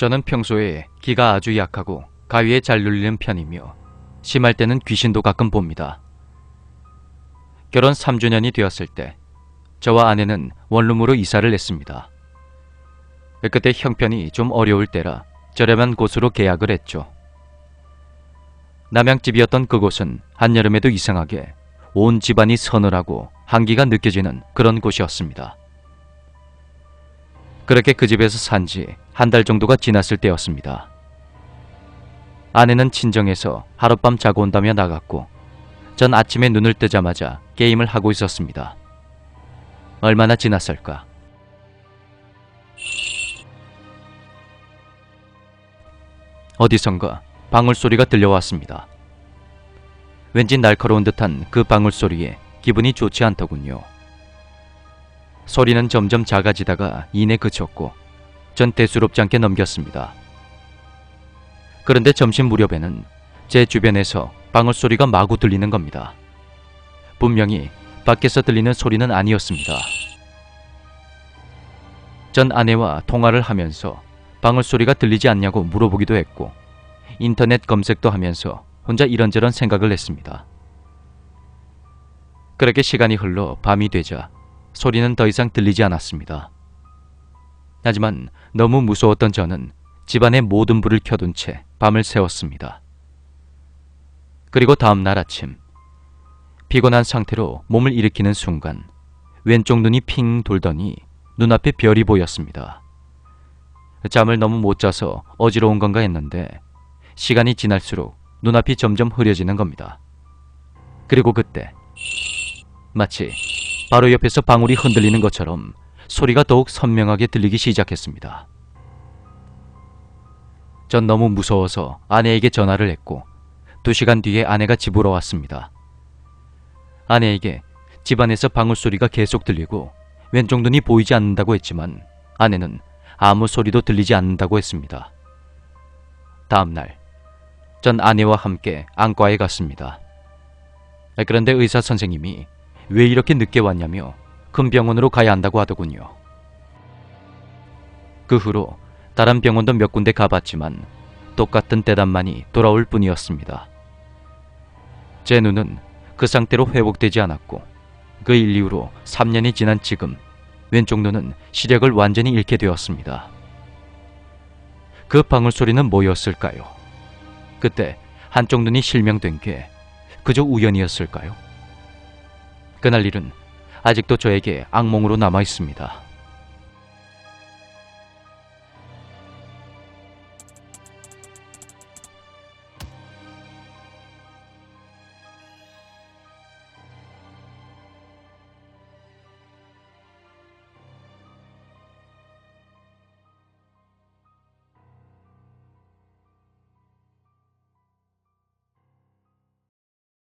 저는 평소에 기가 아주 약하고 가위에 잘 눌리는 편이며 심할 때는 귀신도 가끔 봅니다. 결혼 3주년이 되었을 때 저와 아내는 원룸으로 이사를 했습니다. 그때 형편이 좀 어려울 때라 저렴한 곳으로 계약을 했죠. 남양집이었던 그곳은 한여름에도 이상하게 온 집안이 서늘하고 한기가 느껴지는 그런 곳이었습니다. 그렇게 그 집에서 산 지 한 달 정도가 지났을 때였습니다. 아내는 친정에서 하룻밤 자고 온다며 나갔고 전 아침에 눈을 뜨자마자 게임을 하고 있었습니다. 얼마나 지났을까? 어디선가 방울 소리가 들려왔습니다. 왠지 날카로운 듯한 그 방울 소리에 기분이 좋지 않더군요. 소리는 점점 작아지다가 이내 그쳤고 전 대수롭지 않게 넘겼습니다. 그런데 점심 무렵에는 제 주변에서 방울 소리가 마구 들리는 겁니다. 분명히 밖에서 들리는 소리는 아니었습니다. 전 아내와 통화를 하면서 방울 소리가 들리지 않냐고 물어보기도 했고 인터넷 검색도 하면서 혼자 이런저런 생각을 했습니다. 그렇게 시간이 흘러 밤이 되자 소리는 더 이상 들리지 않았습니다. 하지만 너무 무서웠던 저는 집안의 모든 불을 켜둔 채 밤을 새웠습니다. 그리고 다음 날 아침 피곤한 상태로 몸을 일으키는 순간 왼쪽 눈이 핑 돌더니 눈앞에 별이 보였습니다. 잠을 너무 못 자서 어지러운 건가 했는데 시간이 지날수록 눈앞이 점점 흐려지는 겁니다. 그리고 그때 마치 바로 옆에서 방울이 흔들리는 것처럼 소리가 더욱 선명하게 들리기 시작했습니다. 전 너무 무서워서 아내에게 전화를 했고 두 시간 뒤에 아내가 집으로 왔습니다. 아내에게 집안에서 방울 소리가 계속 들리고 왼쪽 눈이 보이지 않는다고 했지만 아내는 아무 소리도 들리지 않는다고 했습니다. 다음 날, 전 아내와 함께 안과에 갔습니다. 그런데 의사 선생님이 왜 이렇게 늦게 왔냐며 큰 병원으로 가야 한다고 하더군요. 그 후로 다른 병원도 몇 군데 가봤지만 똑같은 대답만이 돌아올 뿐이었습니다. 제 눈은 그 상태로 회복되지 않았고 그 일 이후로 3년이 지난 지금 왼쪽 눈은 시력을 완전히 잃게 되었습니다. 그 방울 소리는 뭐였을까요? 그때 한쪽 눈이 실명된 게 그저 우연이었을까요? 그날 일은 아직도 저에게 악몽으로 남아 있습니다.